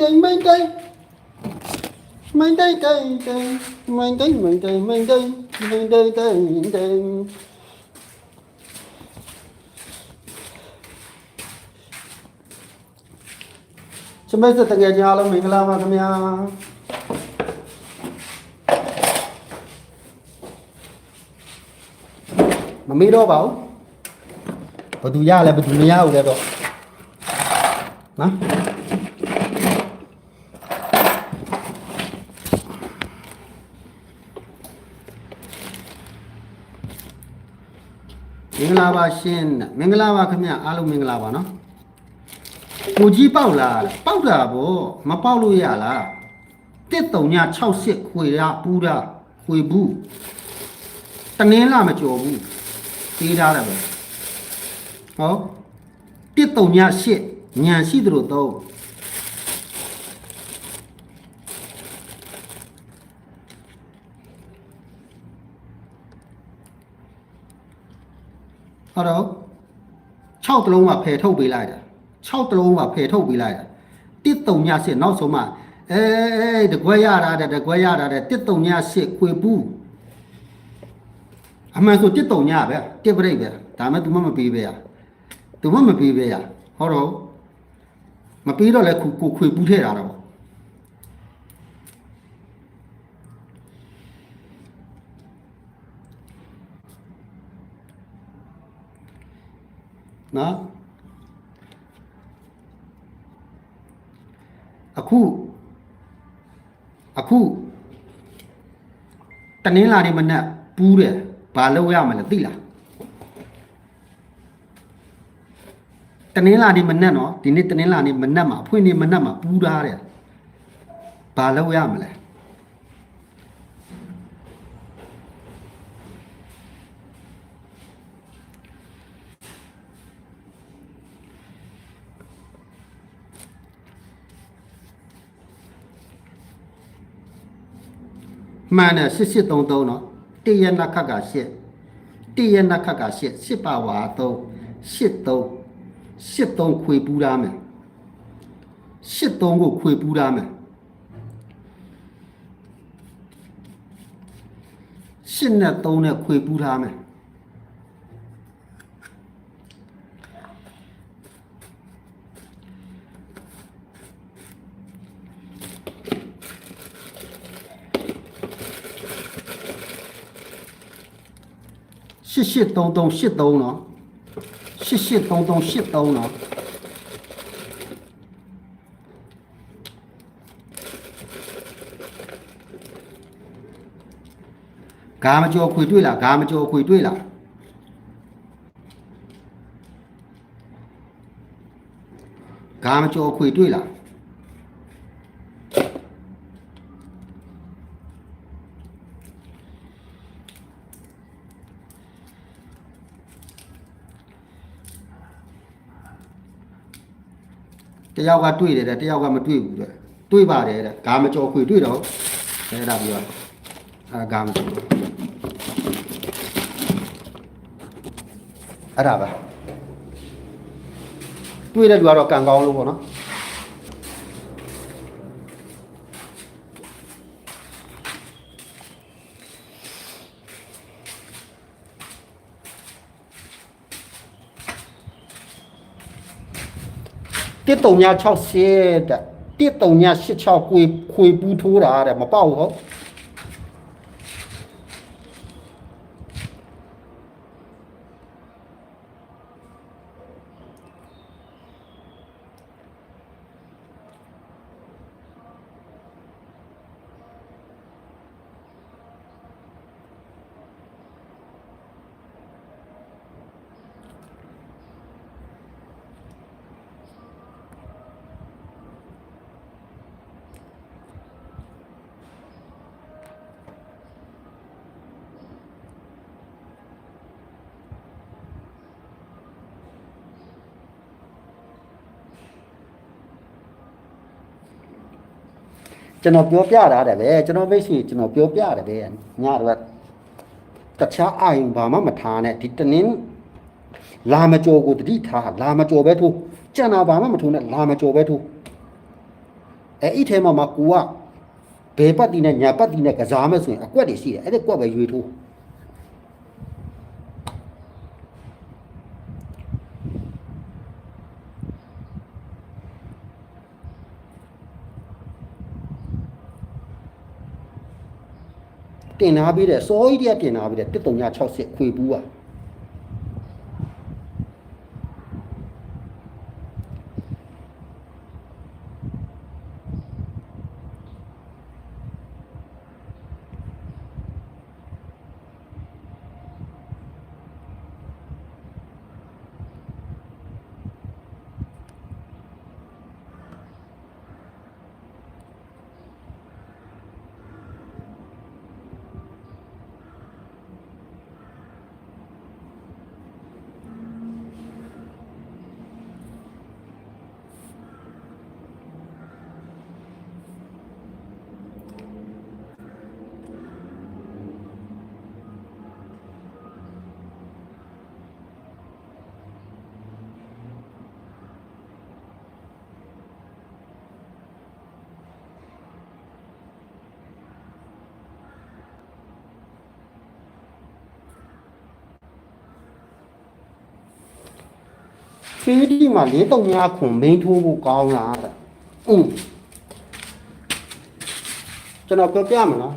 တိန်မိန်တိန်မိန်တိန်တိန်တိန်မိန်တိန်မိန်တိန်မိန်တိန်မိန်တိန်တိန်တိန်စမိတ်စတကယ်ကြီးအားလုံးမင်္ဂလာပါခင်ဗျာမမေ့တော့ပါဘူးဘယ်သူရလဲဘယ်သူမရဘူးလဲတော့နော် မင်္ဂလာပါရှင်မင်္ဂလာပါခင်ဗျအားလုံးမင်္ဂလာပါနော်ကိုကြီးပေါက်လားပေါက်တာဗောမပေါက်လို့ရလားတစ်တုံည68ခွေရပူးတာခွေဘူးတနင်းလာမကြော်ဘူးသေးထားတယ်ပဲဟောတစ်တုံည8ညံရှိသလိုတော့ ဟောတော့6တလုံးကဖယ်ထုတ်ပေးလိုက်တာ6တလုံးကဖယ်ထုတ်ပေးလိုက်တာတစ်တုံည8နောက်ဆုံးမှအဲအဲတကွဲရတာတဲ့တကွဲရတာတဲ့တစ်တုံည8ခွေဘူးအမှန်ဆိုတစ်တုံညပဲတစ်ပရိတ်ပဲဒါမှ तू မမပေးပဲရ तू မမပေးပဲရဟောတော့မပေးတော့လဲခုကိုခွေဘူးထဲတာတော့ နော်အခုအခုတနင်္လာနေ့မနက်ပူးတယ်ဘာလုပ်ရမလဲသိလားတနင်္လာနေ့မနက်နော်ဒီနေ့တနင်္လာနေ့မနက်မှာအဖွင့်နေ့မနက်မှာပူးထားတယ်ဘာလုပ်ရမလဲ မှန်တယ်8833နော်တရနခတ်က8တရနခတ်က8 8ပါဝါ3 83 83ခွေပူးထားမယ်83ကိုခွေပူးထားမယ်8နဲ့3နဲ့ခွေပူးထားမယ် 883383နော်883383နော်ဂါမကြောခွေတွေ့လားဂါမကြောခွေတွေ့လားဂါမကြောခွေတွေ့လား တယောက်ကတွေ့တယ်တဲ့တယောက်ကမတွေ့ဘူးတဲ့တွေ့ပါတယ်တဲ့ဂါမကြောခွေတွေ့တော့အဲ့ဒါပြောအဲဂါမကြောအဲ့ဒါပဲတွေ့တဲ့လူကတော့ကံကောင်းလို့ပေါ့နော် တစ်တုံညာ60တဲ့တစ်တုံညာ86ခွေခွေပူးထိုးတာတဲ့မပေါက်ဟုတ် ကျွန်တော်ပြောပြတာတယ်ပဲကျွန်တော်မိတ်ဆွေကျွန်တော်ပြောပြတယ်ပဲညတော့တခြားအာယုံဘာမှမထားနဲ့ဒီတနင်းလာမကြောကိုတတိထားလာမကြောပဲထိုးကြံတာဘာမှမထိုးနဲ့လာမကြောပဲထိုးအဲအဲ့ထဲမှာမှာကိုကဘယ်ပတ်တီနဲ့ညာပတ်တီနဲ့ကစားမယ်ဆိုရင်အကွက်တွေရှိတယ်အဲ့ဒီကွက်ပဲရွေးထိုး တင်နာပြီးတဲ့စောကြီးတည်းကတင်နာပြီးတဲ့1360ခွေပူးอ่ะ ဖေးဒီမှာလေးတုံညာခွန်မင်းထိုးဖို့ကောင်းလားတဲ့အင်းကျွန်တော်ပြောပြမယ်နော်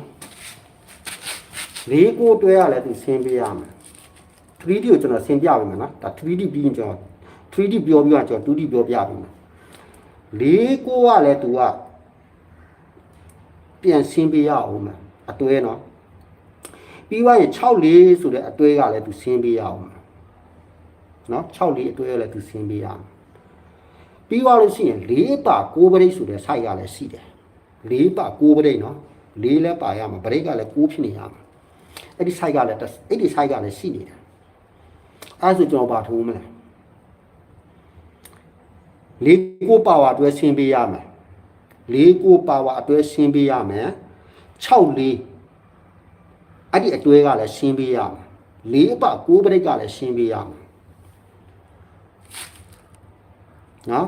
လေးကိုတွဲရလဲသူဆင်းပြရမယ် 3D ကိုကျွန်တော်ဆင်းပြပေးမယ်နော်ဒါ 3D ပြီးရင်ကျွန်တော် 3D ပြောပြီးတော့ကျွန်တော် 2D ပြောပြပေးမယ်လေးကိုကလည်းသူကပြန်ဆင်းပြရအောင်မယ်အတွဲနော်ပြီးသွားရင်6လေးဆိုတဲ့အတွဲကလည်းသူဆင်းပြရအောင်မယ် နော်6လေးအတွဲလည်းသူဆင်းပေးရမယ်ပြီးသွားလို့ရှိရင်၄ပါ6ပရိတ်ဆိုတဲ့ site ကလည်းရှိတယ်၄ပါ6ပရိတ်နော်၄လည်းပါရမှာပရိတ်ကလည်း6ဖြစ်နေရမှာအဲ့ဒီ site ကလည်းတစ်အဲ့ဒီ site ကလည်းရှိနေတယ်အဲ့ဒါဆိုကျွန်တော်ပါထိုးမလဲ၄ကိုပါဝါအတွဲဆင်းပေးရမယ်၄ကိုပါဝါအတွဲဆင်းပေးရမယ်6လေးအဲ့ဒီအတွဲကလည်းရှင်းပေးရမယ်၄ပါ6ပရိတ်ကလည်းရှင်းပေးရမယ် နော်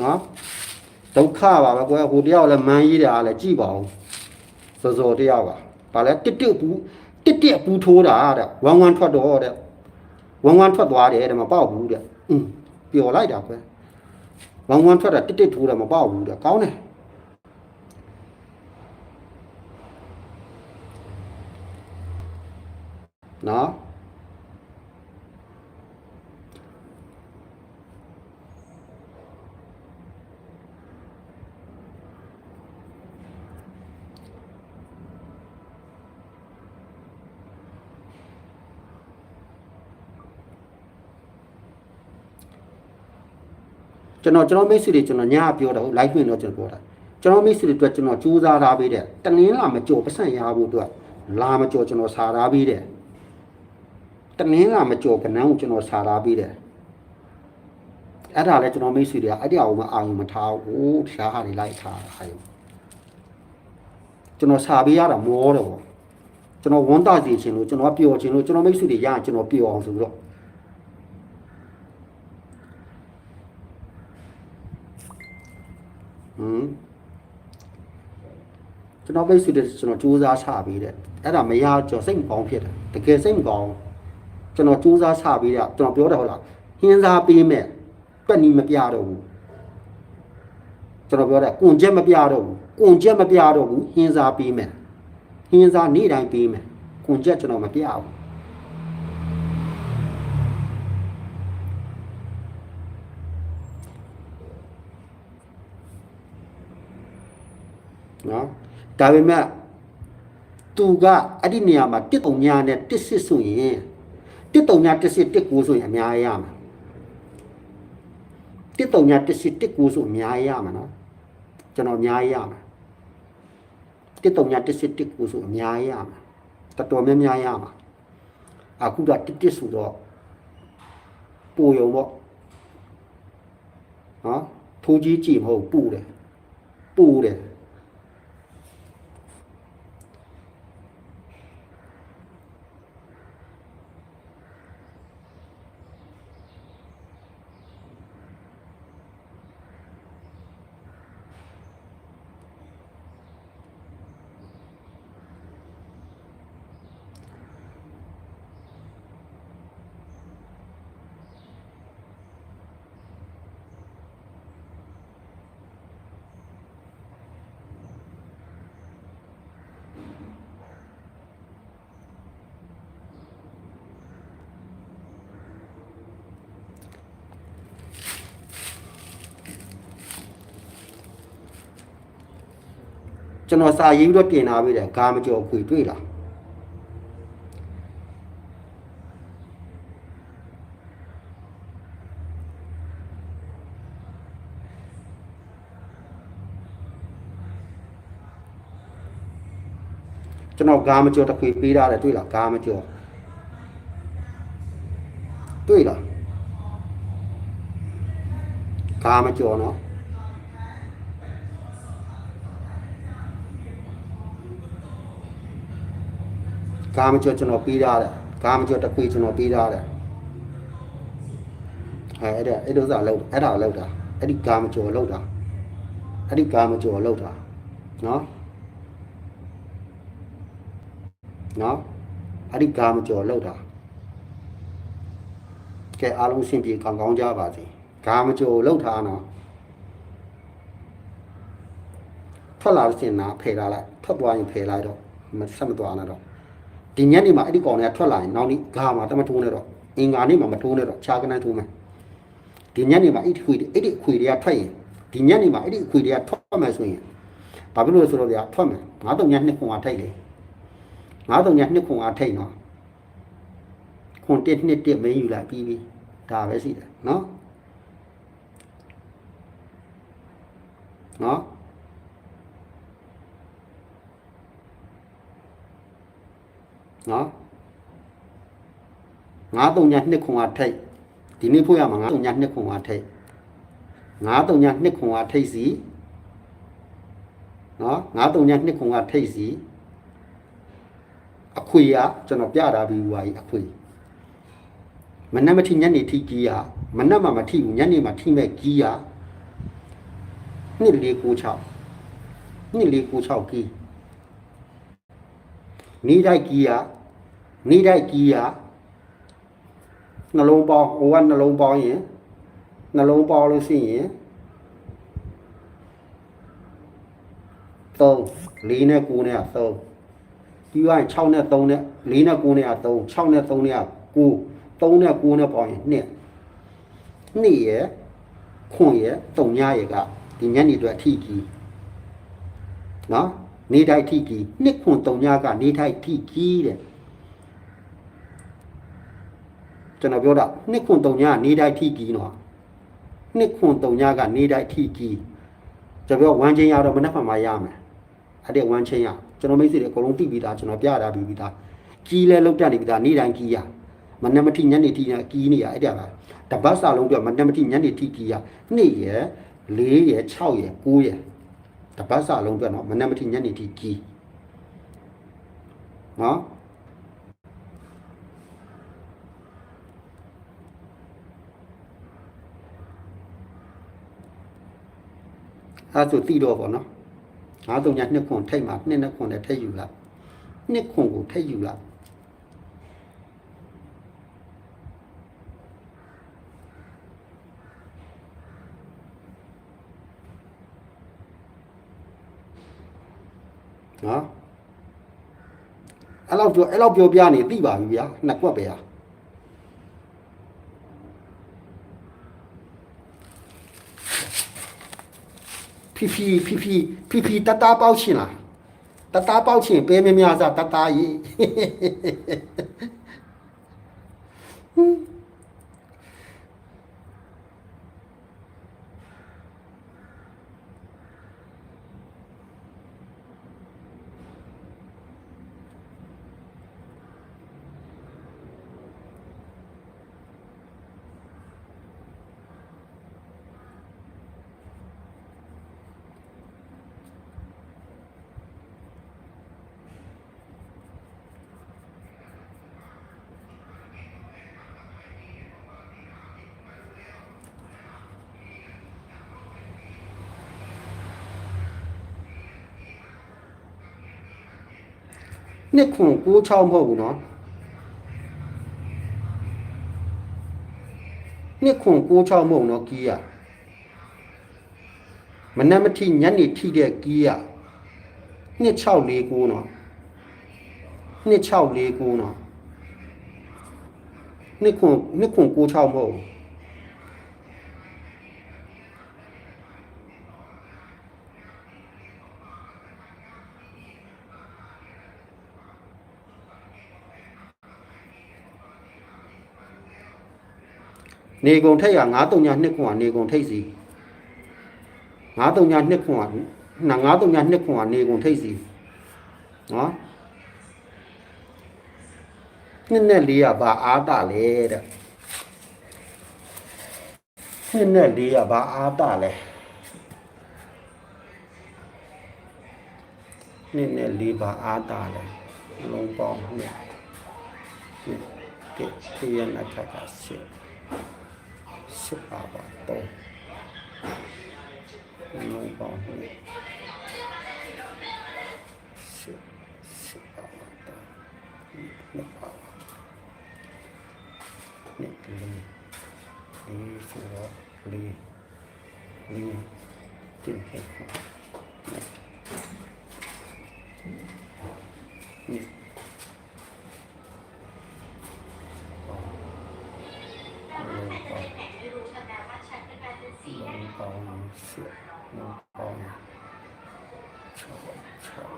နော်ဒုက္ခပါပဲကွယ်ဟိုတယောက်လည်းမန်းကြီးတယ်အားလည်းကြည်ပါအောင်စောစောတယောက်ကဗာလဲတစ်တစ်ဘူးတစ်တစ်ဘူးထိုးတာတဲ့ဝမ်ဝမ်ထွက်တော့တဲ့ဝမ်ဝမ်ထွက်သွားတယ်တဲ့မပေါက်ဘူးတဲ့အင်းပျော်လိုက်တာကွယ်ဝမ်ဝမ်ထွက်တာတစ်တစ်ထိုးတယ်မပေါက်ဘူးတဲ့ကောင်းတယ် နော်ကျွန်တော်ကျွန်တော်မိတ်ဆွေတွေကျွန်တော်ညပြောတာဟုတ် live ပြင်တော့ကျွန်တော်ပြောတာကျွန်တော်မိတ်ဆွေတွေအတွက်ကျွန်တော်စူးစမ်းထားပေးတဲ့တနင်္လာမကြော်ပတ်စံရဖို့အတွက်လာမကြော်ကျွန်တော်စာထားပေးတဲ့ တနင်္လာမကြော်ကနန်းကိုကျွန်တော်စာထားပေးတဲ့အဲ့ဒါလည်းကျွန်တော်မိတ်ဆွေတွေကအဲ့ဒီအောင်မအာရုံမထားဘူးရှားဟာတွေလိုက်ထားတာအဲ့ကျွန်တော်စာပေးရတာမောတယ်ပေါ့ကျွန်တော်ဝန်တာစီခြင်းလို့ကျွန်တော်ပျော်ခြင်းလို့ကျွန်တော်မိတ်ဆွေတွေရရင်ကျွန်တော်ပျော်အောင်ဆိုပြီးတော့ဟမ်ကျွန်တော်ပိတ်ဆွေတဲ့ကျွန်တော်စူးစမ်းချပေးတယ်အဲ့ဒါမရကြောစိတ်မကောင်းဖြစ်တယ်တကယ်စိတ်မကောင်း ကျွန်တော်စူးစမ်းချပေးတယ်ကျွန်တော်ပြောတယ်ဟုတ်လားဟင်းစားပေးမဲ့တွက်နီမပြတော့ဘူးကျွန်တော်ပြောတယ်ကွန်ချက်မပြတော့ဘူးကွန်ချက်မပြတော့ဘူးဟင်းစားပေးမဲ့ဟင်းစားနေ့တိုင်းပေးမဲ့ကွန်ချက်ကျွန်တော်မပြဘူးနော်ဒါပေမဲ့သူကအဲ့ဒီနေရာမှာတစ်တုံညာနဲ့တစ်စစ်ဆိုရင် တစ်တုံညာတစ်စစ်တစ်ကိုဆိုရင်အများကြီးရမှာတစ်တုံညာတစ်စစ်တစ်ကိုဆိုအများကြီးရမှာနော်ကျွန်တော်အများကြီးရမှာတစ်တုံညာတစ်စစ်တစ်ကိုဆိုအများကြီးရမှာတော်တော်များများရမှာအခုကတစ်တစ်ဆိုတော့ပူရုံပေါ့နော်ထိုးကြီးကြည့်မဟုတ်ပူတယ်ပူတယ် ကျွန်တော်စာရေးပြီးတော့တင်လာပြီတဲ့ဂါမကျော်ခွေတွေ့လားကျွန်တော်ဂါမကျော်တစ်ခွေပေးထားတယ်တွေ့လားဂါမကျော်တွေ့လားဂါမကျော်နော် ဂါမကျော်ကျွန်တော်ပေးထားတယ်ဂါမကျော်တစ်ခွေကျွန်တော်ပေးထားတယ်အဲအဲ့ဒါအဲ့လိုစားလောက်အဲ့ဒါလောက်တာအဲ့ဒီဂါမကျော်လောက်တာအဲ့ဒီဂါမကျော်လောက်တာနော်နော်အဲ့ဒီကာမကျော်လောက်တာကဲအားလုံးအဆင်ပြေကောင်းကောင်းကြပါစေကာမကျော်လောက်တာနော်ထွက်လာလို့စင်နာဖယ်လာလိုက်ထွက်သွားရင်ဖယ်လိုက်တော့မဆက်မသွားနဲ့တော့ ဒီညနေမှာအဲ့ဒီကောင်တွေကထွက်လာရင်နောက်နေ့ဂါမှာတမထိုးနဲ့တော့အင်္ဂါနေ့မှာမထိုးနဲ့တော့ခြားကနန်းထိုးမယ်ဒီညနေမှာအဲ့ဒီခွေတွေအဲ့ဒီခွေတွေကထွက်ရင်ဒီညနေမှာအဲ့ဒီခွေတွေကထွက်မယ်ဆိုရင်ဘာဖြစ်လို့လဲဆိုတော့ဗျာထွက်မယ်ငါတော့ညနှစ်ခွန်ကထိုက်တယ်ငါးတုံညာနှစ်ခွန်အားထိတ်နော်ခွန်တစ်နှစ်တစ်မင်းယူလိုက်ပြီးပြီဒါပဲရှိတယ်နော်နော် နော်ငါးတုံညာနှစ်ခွန်အားထိတ်ဒီနေ့ဖို့ရမှာငါးတုံညာနှစ်ခွန်အားထိတ်ငါးတုံညာနှစ်ခွန်အားထိတ်စီနော်ငါးတုံညာနှစ်ခွန်အားထိတ်စီအခွေရကျွန်တော်ပြတာပြီးွားကြီးအခွေမနက်မထိညနေထိကြီးရမနက်မှမထိဘူးညနေမှထိမဲ့ကြီးရနှစ်လေးကို6နှစ်လေးကို6ကြီးနေတိုက်ကြီးရ နေတိုက်ကြီးရနှလုံးပေါင်းဟိုကနှလုံးပေါင်းရင်နှလုံးပေါင်းလို့ရှိရင်3 4နဲ့9နဲ့3ပြီးသွားရင်6နဲ့3နဲ့4နဲ့9နဲ့3 6နဲ့3နဲ့9 3နဲ့9နဲ့ပေါင်းရင်2နှစ်ရယ်ခွန်ရယ်တုံညရယ်ကဒီညနေအတွက်အထီးကြီးနော်နေတိုင်းထီးကြီးနှစ်ခွန်တုံညကနေတိုင်းထီးကြီးတဲ့ ကျွန်တော်ပြောတာနှစ်ခွန်တုံညကနေတိုင်းထီးကြီးနော်နှစ်ခွန်တုံညကနေတိုင်းထီးကြီးကျွန်တော်ပြောဝမ်းချင်းရတော့မနှက်ဖန်မှရမယ်အဲ့ဒီဝမ်းချင်းရကျွန်တော်မိတ်ဆွေတွေအကုန်လုံးသိပြီးသားကျွန်တော်ပြတာပြီးပြီးသားကြီးလဲလောက်တက်နေပြီးသားနေ့တိုင်းကြီးရမနက်မထိညနေထိညကြီးနေရအဲ့ဒါပါတပတ်စာလုံးပြမနက်မထိညနေထိကြီးရနေ့ရယ်၄ရယ်6ရယ်9ရယ်တပတ်စာလုံးပြတော့မနက်မထိညနေထိကြီးနော် အဲ့ဒါဆိုတိတော့ပေါ့နော်ငါးတုံညာနှစ်ခွန်ထိတ်မှာနှစ်နှစ်ခွန်နဲ့ထိတ်ယူလာနှစ်ခွန်ကိုထိတ်ယူလာနော်အဲ့လောက်ပြောအဲ့လောက်ပြောပြနေသိပါပြီဗျာနှစ်ကွက်ပဲဟာ ဖီဖီဖီဖီဖီဖီတတပေါက်ချင်လားတတပေါက်ချင်ပဲမများစားတတကြီး နှစ်ခွန်96မဟုတ်ဘူးနော်နှစ်ခွန်96မဟုတ်နော်ကီးရမနက်မထိညနေထိတဲ့ကီးရနှစ်649နော်နှစ်649နော်နှစ်ခွန်နှစ်ခွန်96မဟုတ်ဘူး နေကုန်ထိတ်က9 3ည2ခွန်ကနေကုန်ထိတ်စီ9 3ည2ခွန်ကနာ9 3ည2ခွန်ကနေကုန်ထိတ်စီနော်နှစ်နဲ့လေးကဘာအာတလဲတဲ့နှစ်နဲ့လေးကဘာအာတလဲနှစ်နဲ့လေးဘာအာတလဲလုံးပေါင်းနှစ်နှစ်ကဲခေရနာခကရှစ်ရှစ် ပါပါတော့လုံးပေါင်းနှစ်ရှစ်ရှစ်ပါပါတော့နှစ်ပါပါနှစ်လေးလေးဆိုတော့လေးလေးတင်ဟဲ့နှစ် lông bóng lông bóng sữa lông bóng chậu chậu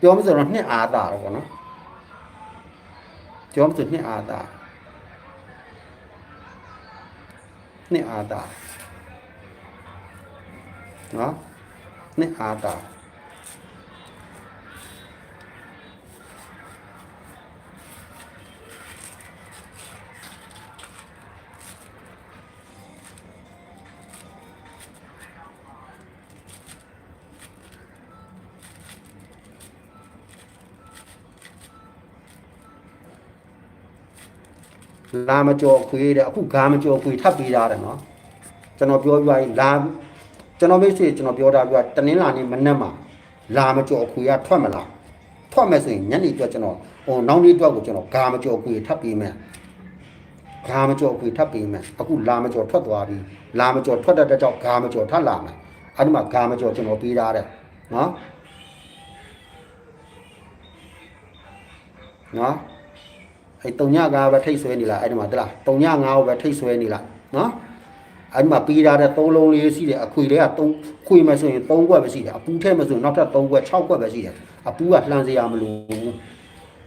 ပြောမစတော့နှစ်အာတာတော့ဗောနော်ပြောမစနှစ်အာတာနှစ်အာတာနော်နှစ်အာတာ လာမကြော်ခွေးတဲ့အခုဂါမကြော်ခွေးထပ်ပေးတာတယ်နော်ကျွန်တော်ပြောပြရင်လာကျွန်တော်မိတ်ဆွေကျွန်တော်ပြောတာပြောတနင်္လာနေ့မနက်မှာလာမကြော်ခွေးကထွက်မလားထွက်မယ်ဆိုရင်ညနေအတွက်ကျွန်တော်ဟိုနောက်နေ့အတွက်ကိုကျွန်တော်ဂါမကြော်ခွေးထပ်ပေးမယ်ဂါမကြော်ခွေးထပ်ပေးမယ်အခုလာမကြော်ထွက်သွားပြီလာမကြော်ထွက်တဲ့ကြောင့်ဂါမကြော်ထပ်လာမယ်အဲ့ဒီမှာဂါမကြော်ကျွန်တော်ပေးထားတယ်နော်နော် အဲ့တုံညငါးပဲထိတ်ဆွဲနေလားအဲ့ဒီမှာတလားတုံညငါးကိုပဲထိတ်ဆွဲနေလားနော်အဲ့ဒီမှာပြီးထားတဲ့သုံးလုံးလေးရှိတယ်အခွေလေးကသုံးခွေမယ်ဆိုရင်သုံးခွက်ပဲရှိတယ်အပူထဲမှာဆိုရင်နောက်ထပ်သုံးခွက်6ခွက်ပဲရှိတယ်အပူကလှမ်းစရာမလိုဘူး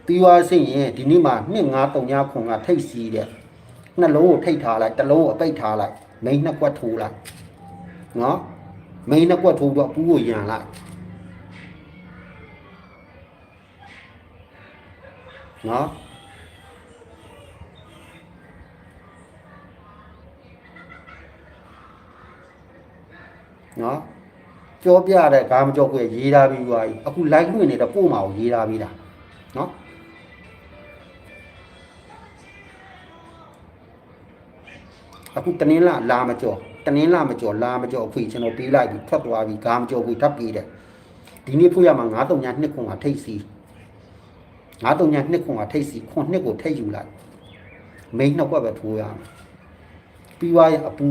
ပြီးသွားစိရင်ဒီနေ့မှာ2 5တုံညခွန်ကထိတ်စီးတဲ့နှလုံးကိုထိတ်ထားလိုက်တစ်လုံးကိုအပိတ်ထားလိုက်မိန်နှစ်ခွက်ထိုးလိုက်နော်မိန်နှစ်ခွက်ထိုးတော့အပူကိုယန်လိုက်နော် နော်ကြောပြတဲ့ကာမကြောကိုရေးထားပြီးသွားပြီအခု like လွှင့်နေတဲ့ပို့မှာကိုရေးထားပြီးတာနော်အခုတနင်္လာလာမကြောတနင်္လာမကြောလာမကြောအခွေကျွန်တော်ပေးလိုက်ပြီထွက်သွားပြီကာမကြောကိုထပ်ပေးတယ်ဒီနေ့ဖို့ရမှာ9တုံညာ2ခွန်ကထိတ်စီ9တုံညာ2ခွန်ကထိတ်စီခွန်2ကိုထိတ်ယူလိုက်မိန်းနှစ်ကွက်ပဲထိုးရမယ်ပြီးသွားရင်အပူ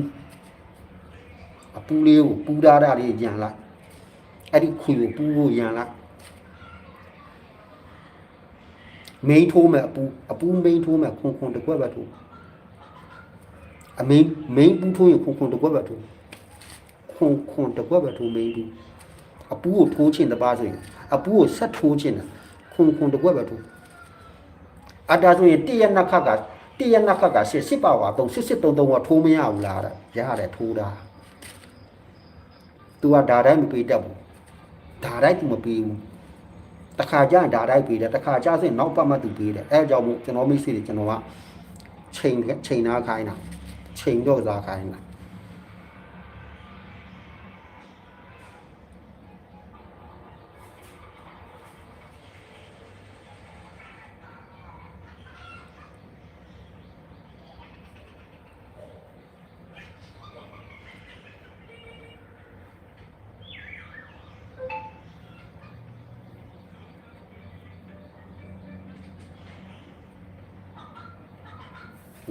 အပူလေးကိုပူထားတာလေးရန်လိုက်အဲ့ဒီခွေကိုပူဖို့ရန်လိုက်မိန်ထိုးမယ်အပူအပူမိန်ထိုးမယ်ခွန်ခွန်တစ်ခွက်ပဲထိုးအမိန်မိန်ပူထိုးရင်ခွန်ခွန်တစ်ခွက်ပဲထိုးခွန်ခွန်တစ်ခွက်ပဲထိုးမိန်ပူအပူကိုထိုးခြင်းတပါဆိုရင်အပူကိုဆက်ထိုးခြင်းတယ်ခွန်ခွန်တစ်ခွက်ပဲထိုးအတားဆိုရင်တည့်ရနှစ်ခတ်ကတည့်ရနှစ်ခတ်ကစစ်စစ်ပါဝါသုံးစစ်စစ်သုံးသုံးကထိုးမရဘူးလားတဲ့ရတယ်ထိုးတာ तू ကဓာတ်တိုင်းမပေးတတ်ဘူးဓာတ်တိုင်း तू မပေးဘူးတစ်ခါကျရင်ဓာတ်တိုင်းပေးတယ်တစ်ခါကျရင်နောက်ပတ်မှ तू ပေးတယ်အဲအကြောင့်မို့ကျွန်တော်မိတ်ဆွေတွေကျွန်တော်ကချိန်ချိန်နာခိုင်းတာချိန်တော့စားခိုင်းတာ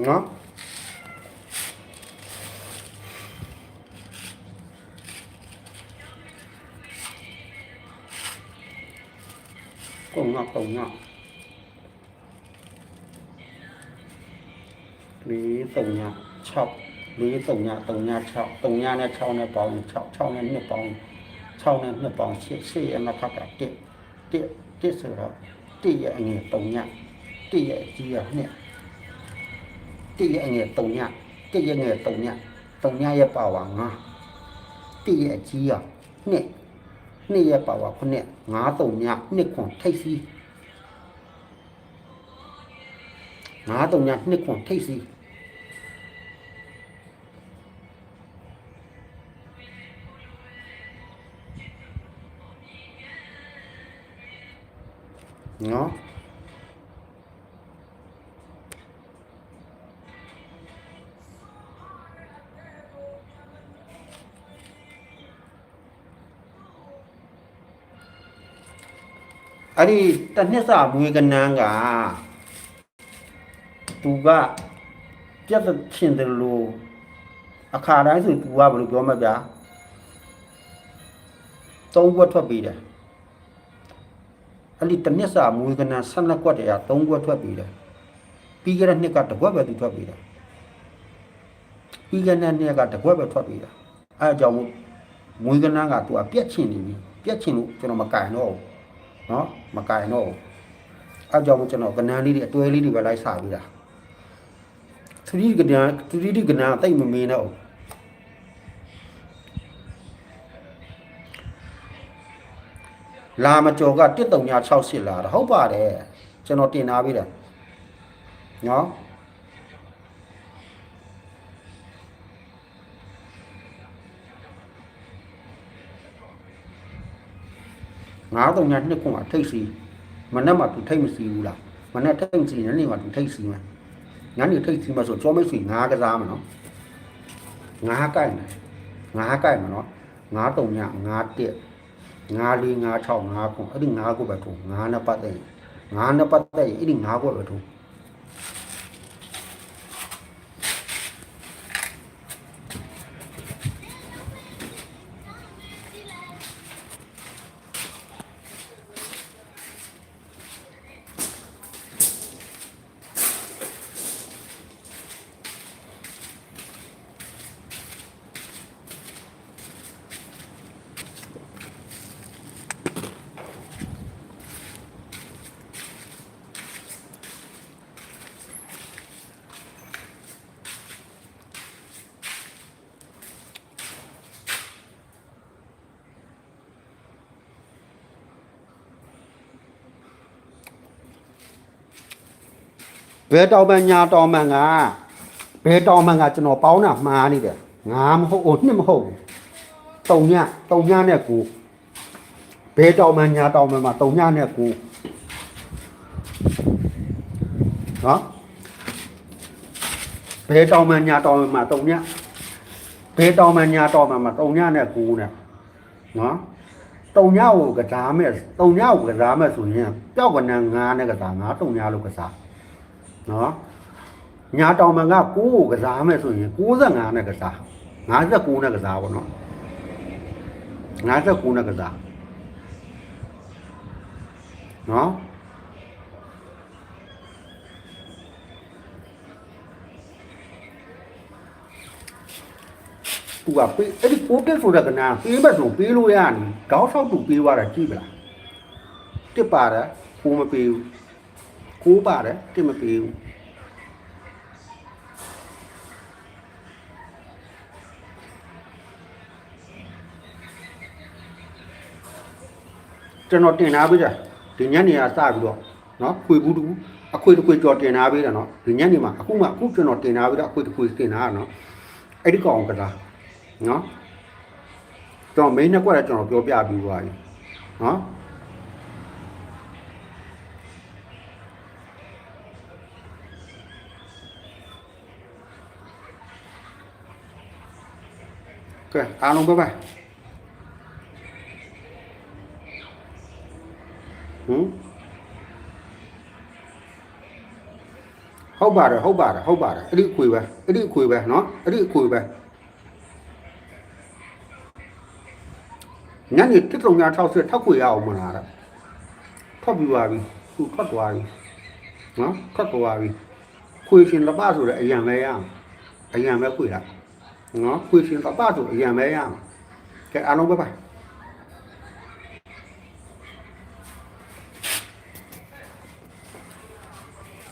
နော်ကုန်းငါကုန်းငါလေးတုံညာ6လေးတုံညာတုံညာ6တုံညာနဲ့6နဲ့ပေါင်း6 6နဲ့2ပေါင်း6နဲ့2ပေါင်း8 8ရဲ့နှစ်ခါက1 1တစ်ဆိုတော့တ စ်ရဲ့အငယ်3ညတစ်ရဲ့အကြီးကနှစ်တစ်ရဲ့အငယ်3ညတစ်ရဲ့ငယ်3ည3ညရဲ့ပါဝါ9တစ်ရဲ့အကြီးက အဲ့ဒီတနှစ်စာမွေးကနန်းကသူကပြတ်ချင်တယ်လို့အခါတိုင်းဆိုသူကဘယ်လိုပြောမလဲဗျာသုံးဘွက်ထွက်ပြီးတယ်အဲ့ဒီတနှစ်စာမွေးကနန်း12ကွက်တည်းကသုံးဘွက်ထွက်ပြီးတယ်ပြီးကြတဲ့နှစ်ကတစ်ကွက်ပဲသူထွက်ပြီးတယ်ပြီးကြတဲ့နှစ်ကတစ်ကွက်ပဲထွက်ပြီးတယ်အဲ့အကြောင်းမို့မွေးကနန်းကသူကပြတ်ချင်နေပြီပြတ်ချင်လို့ကျွန်တော်မကင်တော့ဘူးနော် မကင်တော့ဘူးအဲကြောင့်မို့ကျွန်တော်ကနန်းလေးတွေအတွဲလေးတွေပဲလိုက်စားပြီးတာသတိကနန်းသတိကနန်းတိတ်မမင်းတော့ဘူးလာမကျော်က1368လာတာဟုတ်ပါတယ်ကျွန်တော်တင်ထားပြီးတယ်နော် 93ညနှစ်ခွန်းကထိတ်စီမနဲ့မှသူထိတ်မစီဘူးလားမနဲ့ထိတ်မစီညနေမှသူထိတ်စီမယ်ညနေထိတ်စီမှဆိုကြောမိတ်စီငါးကစားမနော်ငါးကိုက်မယ်ငါးကိုက်မနော်93ည9တက်9 4 9 6 9ခွန်းအဲ့ဒီ9ခုပဲထုံ9နဲ့ပတ်သက်ရင်9နဲ့ပတ်သက်ရင်အဲ့ဒီ9ခုပဲထုံ ဘယ်တော်မှညာတော်မှငါဘယ်တော်မှငါကျွန်တော်ပေါင်းတာမှားနေတယ်ငါမဟုတ်ဟိုနှစ်မဟုတ်ဘူးတုံညတုံညနဲ့ကိုဘယ်တော်မှညာတော်မှမှာတုံညနဲ့ကိုနော်ဘယ်တော်မှညာတော်မှမှာတုံညဘယ်တော်မှညာတော်မှမှာတုံညနဲ့ကိုနဲ့နော်တုံညကိုကစားမဲ့တုံညကိုကစားမဲ့ဆိုရင်ပျောက်ကနန်းငါးနဲ့ကစားငါတုံညလို့ကစား နော်ညာတောင်မန်က9ကိုကစားမယ်ဆိုရင်65နဲ့ကစား59နဲ့ကစားပေါ့နော်59နဲ့ကစားနော်သူကပေးအဲ့ဒီပိုတက်ဆိုတဲ့ကနာပေးမဲ့ဆိုပေးလို့ရနေတောက်ဆောက်သူပေးသွားတာကြည့်ပလားတစ်ပါတယ်ကိုမပေးဘူး ကိုပါတယ်တစ်မပေးဘူးကျွန်တော်တင်ထားပေးတာဒီညနေကစပြီးတော့နော်ခွေဘူးတူအခွေတစ်ခွေကြော်တင်ထားပေးတာနော်ဒီညနေမှာအခုမှအခုကျွန်တော်တင်ထားပေးတာအခွေတစ်ခွေတင်ထားတာနော်အဲ့ဒီကောင်ကစားနော်ကျွန်တော်မင်းနှစ်ကွက်လည်းကျွန်တော်ပြောပြပြီးသွားပြီနော် Okay, ஆரம்பமாக ừ. hấu bà rồi hấu bà rồi hấu bà rồi. Đi cùi bà đi cùi bà nó đi cùi bà. Nhắn nhịt tích lòng nhà thao sửa thao cùi ảo mà là đó. Thoát bì bà bì cùi thoát bà bì nó thoát bà bì cùi xin là ba rồi đấy anh em ấy à. Anh em ấy cùi lại. နော်ခွေရှင်ကပဆိုအရင်ပဲရမှာကဲအားလုံးပဲပါ